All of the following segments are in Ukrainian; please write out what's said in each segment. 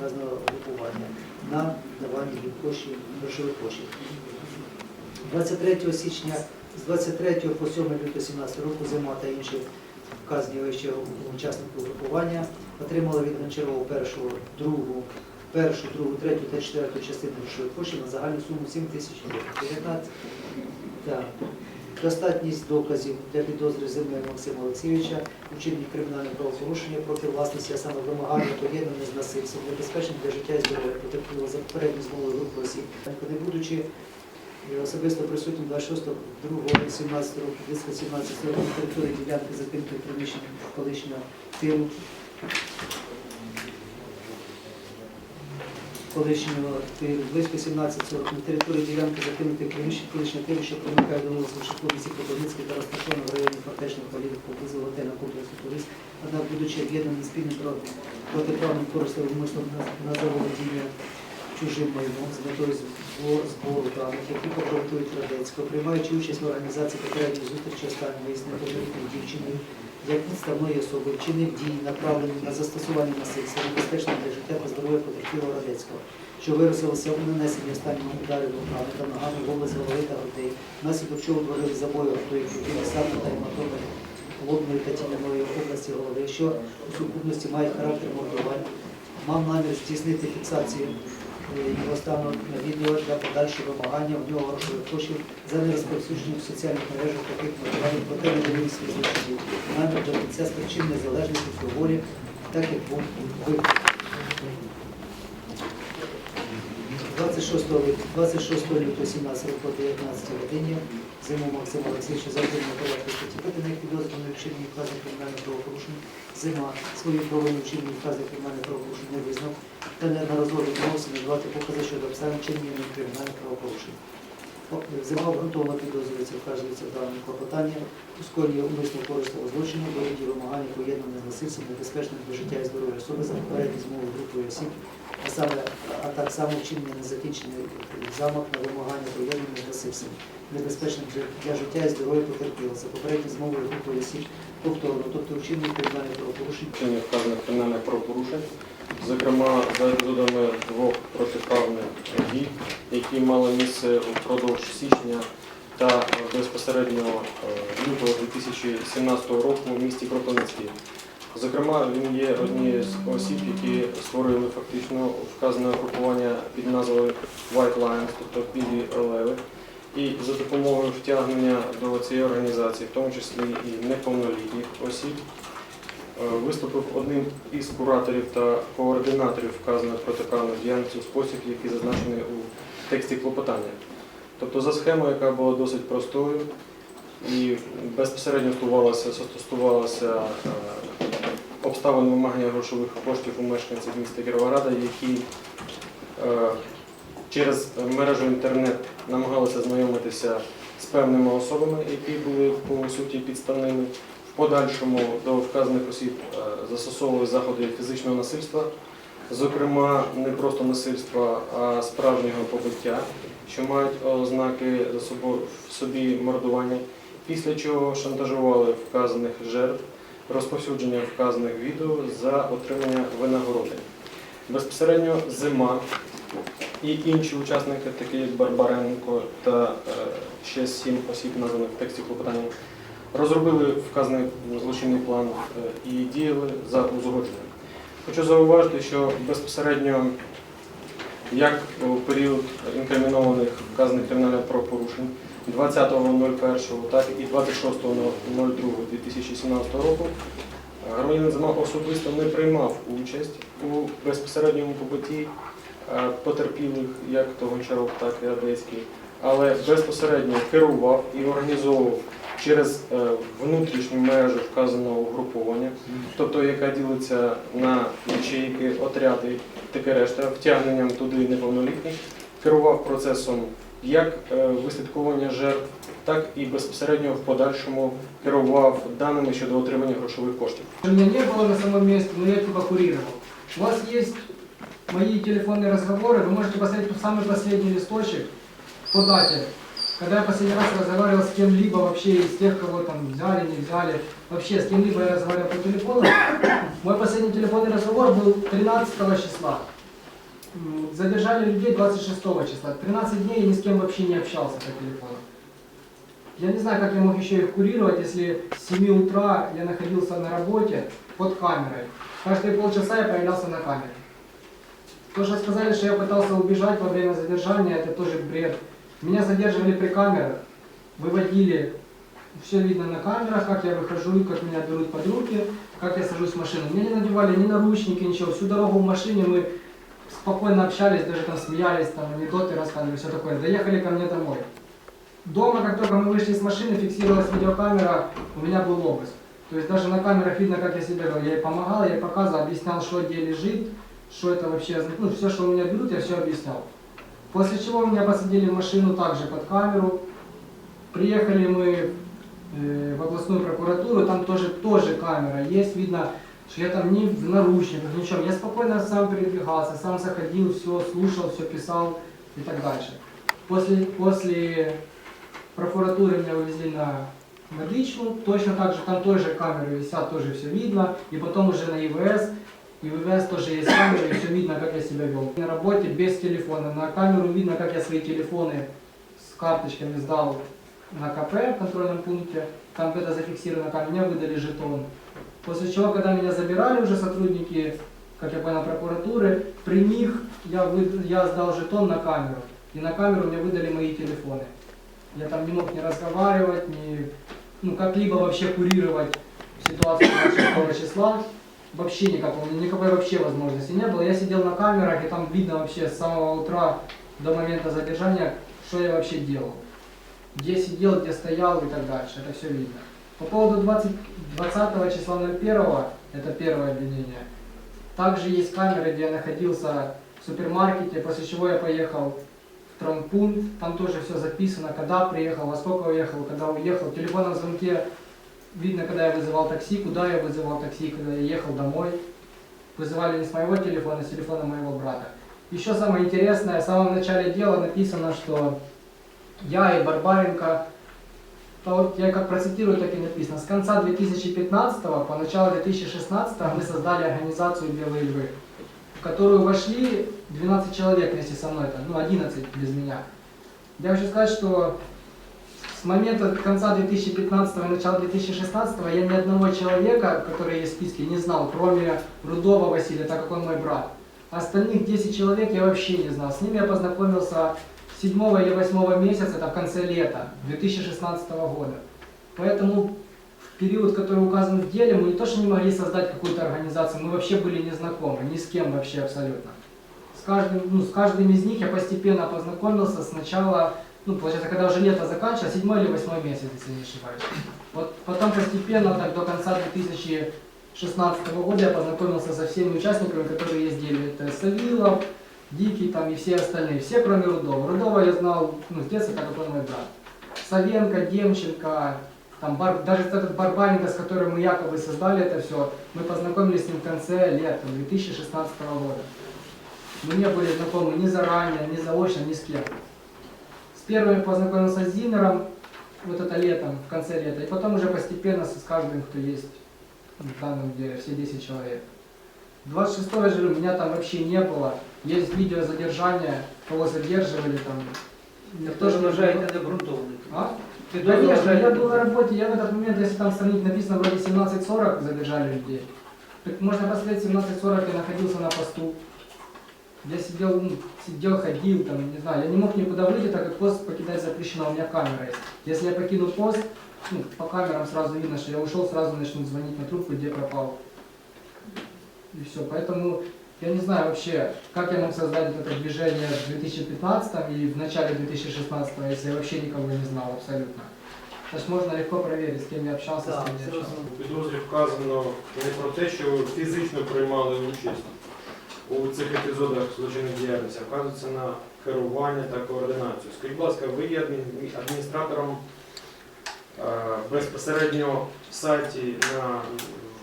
вказаного групування на давання коштів, грошових коштів. 23 січня з 23 по 7 лютого 17 року зима та інші вказані вище учасників групування отримали від Гончарова першу, другу, першу, другу, третю та четверту частину грошових коштів на загальну суму 7 тисяч гривень. 19. Достатність доказів для підозри земель Максима Олексійовича у чинні кримінального правопорушення проти власності, а саме вимагання поєднане з насильством, небезпечним для життя і здоров'я, потерпіло за попередньою змовою групи осіб, не будучи е, особисто присутнім 26 2 17 року, близько 17 років на території ділянки закритої приміщення колишнього тиру, колишнього близько 17 років на території ділянки закинутих приміщень колишнього тиру, що проникає до вулиці Вишиковиці Кропивницької та розташовано в районі фортечних валів поблизу готеля комплексу турист, однак, будучи об'єднаним спільним протиправним користом умислом на, заволодіння чужим майном з метою збо- збору даних, які компрометують Радецького, приймаючи участь в організації попередньої зустрічі останньої вияснення повнолітньої дівчини, як підставної особи, вчинив дії, направлені на застосування насильства, небезпечного для життя та здоров'я потерпілого Радецького, що виразилося у нанесенні останнього ударів руками та ногами в область голови та грудей, внаслідок чого утворили забою автої людини, саду та гематоми лобної та тім'яної області голови, що у сукупності має характер мордувань, мав намір здійснити фіксацію його стану на відео для подальшого вимагання в нього грошових коштів за нерозповсюдження в соціальних мережах таких матеріалів про те недовірність свій злочинів, намір до кінця з причин незалежності в так як був виклик. 26 26 лютого 17 року 19 годині зиму Максима Олексійовича за отримання порядку статті поданих підозрюваних вчинення вказаних кримінальних правопорушень. Зима свою провину вчинення вказаних кримінальних правопорушень не визнав та неодноразово відмовився надавати покази щодо обставин вчинення кримінальних правопорушень. Зима обґрунтовано підозрюється, вказується в даному клопотанні, у скоєнні умисного корисного злочину, вигляді вимагання поєднане з насильством, небезпечним для життя і здоров'я особи за попередньою змовою групою осіб, саме, а так само вчинення незакінчений замах на вимагання поєднання з небезпечним для, життя і здоров'я потерпілого. За попередньою змовою групою осіб повторно, тобто вчинення кримінальних правопорушень вчинення вказаних кримінальних правопорушень, зокрема за епізодами двох протиправних дій, які мали місце впродовж січня та безпосередньо е, лютого 2017 року в місті Кропивницький. Зокрема, він є однією з осіб, які створили фактично вказане групування під назвою White Lions, тобто білі леви. І за допомогою втягнення до цієї організації, в тому числі і неповнолітніх осіб, е, виступив одним із кураторів та координаторів вказаної протиправної діяльності у спосіб, який зазначений у тексті клопотання. Тобто за схемою, яка була досить простою і безпосередньо стосувалася, обставин вимагання грошових коштів у мешканців міста Кіровограда, які е, через мережу інтернет намагалися знайомитися з певними особами, які були по суті підставними. В подальшому до вказаних осіб е, застосовували заходи фізичного насильства, зокрема не просто насильства, а справжнього побиття, що мають ознаки в собі мордування, після чого шантажували вказаних жертв, розповсюдження вказаних відео за отримання винагороди. Безпосередньо зима і інші учасники, такі як Барбаренко та е, ще сім осіб, названих в тексті клопотання, розробили вказаний злочинний план е, і діяли за узгодженням. Хочу зауважити, що безпосередньо як у період інкримінованих вказаних кримінальних правопорушень 20.01, так і 26.02.2017 року е, громадянин Зима особисто не приймав участь у безпосередньому побитті е, потерпілих, як то Гончаров, так і Радецький, але безпосередньо керував і організовував через е, внутрішню мережу вказаного угруповання, тобто яка ділиться на ячейки, отряди, таке решта, втягненням туди неповнолітніх, керував процесом як е, вислідковування жертв, так і безпосередньо в подальшому керував даними щодо отримання грошових коштів. У меня не было на самом месте, но я типа курировал. У вас есть мои телефонные разговоры, вы можете посмотреть тот самый последний листочек по дате. Когда я последний раз разговаривал с кем-либо вообще из тех, кого там взяли, не взяли, вообще с кем-либо я разговаривал по телефону, мой последний телефонный разговор был 13 числа. Задержали людей 26 числа. 13 дней я ни с кем вообще не общался по телефону. Я не знаю, как я мог еще их курировать, если с 7 утра я находился на работе под камерой. Каждые полчаса я появлялся на камере. То, что сказали, что я пытался убежать во время задержания, это тоже бред. Меня задерживали при камерах, выводили, все видно на камерах, как я выхожу, как меня берут под руки, как я сажусь в машину. Мне не надевали ни наручники, ничего. Всю дорогу в машине мы спокойно общались, даже там смеялись, там анекдоты рассказывали, все такое. Доехали ко мне домой. Дома, как только мы вышли из машины, фиксировалась видеокамера, у меня был обыск. То есть даже на камерах видно, как я себя вел. Я ей помогал, я ей показывал, объяснял, что где лежит, что это вообще, ну, все, что у меня берут, я все объяснял. После чего меня посадили в машину также под камеру. Приехали мы э, в областную прокуратуру, там тоже, тоже камера есть, видно, что я там ни в наручниках, ничем. Я спокойно сам передвигался, сам заходил, все слушал, все писал и так дальше. После, после прокуратуры меня увезли на медичную, точно так же, там тоже камеры висят, тоже все видно, и потом уже на ИВС, и в ИВС тоже есть камеры, и все видно, как я себя вел. На работе без телефона, на камеру видно, как я свои телефоны с карточками сдал на КП в контрольном пункте, там это зафиксировано, как мне выдали жетон. После чего, когда меня забирали уже сотрудники, как я понял, прокуратуры, при них я, вы- я сдал жетон на камеру. И на камеру мне выдали мои телефоны. Я там не мог ни разговаривать, ни ну, как-либо вообще курировать ситуацию 26 числа. Вообще никакого, никакой вообще возможности не было. Я сидел на камерах, и там видно вообще с самого утра до момента задержания, что я вообще делал. Где сидел, где стоял и так дальше. Это все видно. По поводу 20, 20 числа 01, это первое обвинение, также есть камеры, где я находился в супермаркете, после чего я поехал в травмпункт, там тоже все записано, когда приехал, во сколько уехал, когда уехал. В телефонном звонке видно, когда я вызывал такси, куда я вызывал такси, когда я ехал домой. Вызывали не с моего телефона, а с телефона моего брата. Еще самое интересное, в самом начале дела написано, что я и Барбаренко, то вот я как процитирую, так и написано, с конца 2015 по начало 2016 мы создали организацию «Белые львы», в которую вошли 12 человек вместе со мной, ну 11 без меня. Я хочу сказать, что с момента конца 2015 и начала 2016 я ни одного человека, который есть в списке, не знал, кроме Рудова Василия, так как он мой брат. Остальных 10 человек я вообще не знал. С ними я познакомился 7 или 8 месяца, это в конце лета 2016 года. Поэтому в период, который указан в деле, мы не то, что не могли создать какую-то организацию, мы вообще были не знакомы, ни с кем вообще абсолютно. С каждым, ну, с каждым из них я постепенно познакомился сначала, ну, получается, когда уже лето заканчивалось, 7 или 8 месяц, если не ошибаюсь. Вот потом постепенно, так до конца 2016 года я познакомился со всеми участниками, которые ездили. Это Савилов, Дикий там и все остальные. Все, кроме Рудова. Рудова я знал ну, с детства, как он мой брат. Савенко, Демченко, там, Бар- даже этот Барбаренко, с которым мы якобы создали это все, мы познакомились с ним в конце лета 2016 года. Мы не были знакомы ни заранее, ни заочно, ни с кем. С первым я познакомился с Зинером, вот это летом, в конце лета, и потом уже постепенно с каждым, кто есть в данном деле, все 10 человек. 26 я же говорю, меня там вообще не было. Есть видео задержания, кого задерживали там. Я Никто теж же не вважаєте необґрунтованим. А? Ти теж Конечно, вважаєте я был на работе, я в этот момент, если там сравнить, написано вроде 17.40 задержали людей. Так можно посмотреть, 17.40 я находился на посту. Я сидел, ну, сидел, ходил, там, не знаю, я не мог никуда выйти, так как пост покидать запрещено, у меня камера есть. Если я покину пост, ну, по камерам сразу видно, что я ушел, сразу начнут звонить на трубку, где пропал. И все, поэтому я не знаю вообще, как я мог создать это движение в 2015 и в начале 2016, если я вообще никого не знал абсолютно. То есть можно легко проверить, с кем я общался, с кем не общался. У підозрі вказано не про те, що ви фізично приймали участь у цих епізодах злочинної діяльності, а вказується на керування та координацію. Скажіть, будь ласка, ви є адмін- адміністратором е, безпосередньо в сайті на,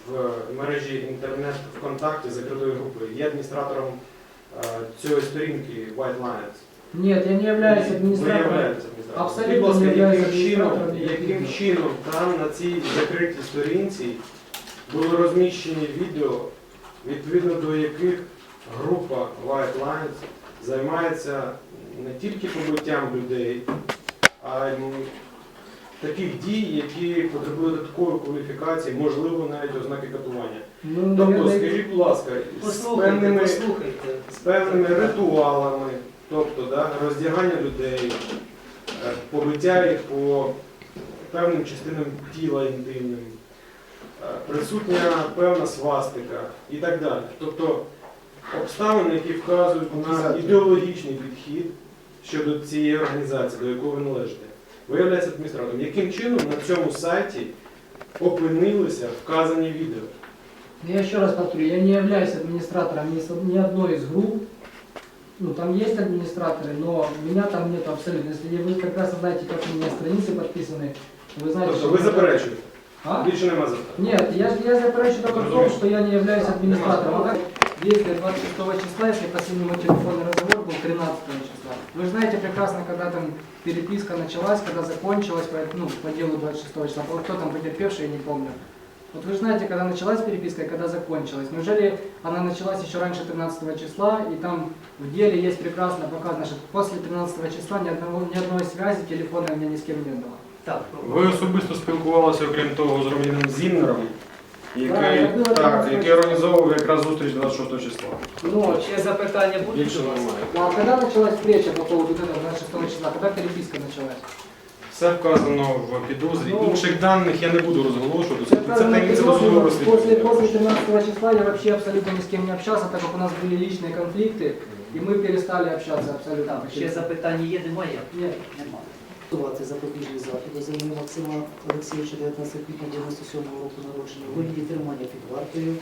в мережі інтернет ВКонтакті закритої групи, є адміністратором е, цієї сторінки White Lions? Нет, я не являюсь Ви являєтесь адміністратором. Абсолютно будь не ласка, являюсь яким чином, адміністратором яким чином там на цій закритій сторінці були розміщені відео, відповідно до яких група White Lines займається не тільки побиттям людей, а й таких дій, які потребують додаткової кваліфікації, можливо, навіть ознаки катування. Ну, Тобто, наверное, скажіть, будь ласка, з Послухайте, певними, послухайте. з певними ритуалами, тобто да, роздягання людей, е, побиття їх по певним частинам тіла інтимним, е, присутня певна свастика і так далі. Тобто обставини, які вказують на ідеологічний підхід щодо цієї організації, до якої ви належите Ви являєтеся адміністратором. Яким чином на цьому сайті опинилися вказані відео? Я еще раз повторю, я не являюсь администратором ни, с- ни одной из групп. Ну, там есть администраторы, но меня там нет абсолютно. Если вы как раз знаете, как у меня страницы подписаны, вы знаете, Тобто что... ви заперечуєте? А? Більше нема запитань. Нет, я, я заперечу только в том, Разумеется. что я не являюсь администратором. А как действие 26 числа, если последний мой телефонный разговор был 13 числа. Вы же знаете прекрасно, когда там переписка началась, когда закончилась, по, ну, по делу 26 числа. Вот Кто там потерпевший, я не помню. Вот вы же знаете, когда началась переписка и когда закончилась. Неужели она началась еще раньше 13 числа, и там в деле есть прекрасно показано, что после 13 числа ни, одного, ни одной связи телефона у меня ни с кем не было. Так, Ви особисто спілкувалися, окрім того, з Романом Зіннером, який, Так, було так, 13 який організовував якраз зустріч 26 числа. Ну, ще запитання будуть Більше у вас? немає. ну, а когда началась встреча по поводу этого 26 числа? Когда переписка началась? Все вказано в підозрі. Ну, Інших даних я не буду розголошувати. Це Це правильно, таємниця после, досудового после, розслідування. после 13 числа я вообще абсолютно ни с кем не общался, так как у нас были личные конфликты, и мы перестали общаться абсолютно. Так, ще запитання є, немає? Нет. Немає. Готувати запобіжний захід до заміни Максима Олексійовича 19 квітня 97 року народження у вигляді тримання під вартою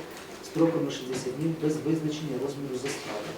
строками 60 днів без визначення розміру застави.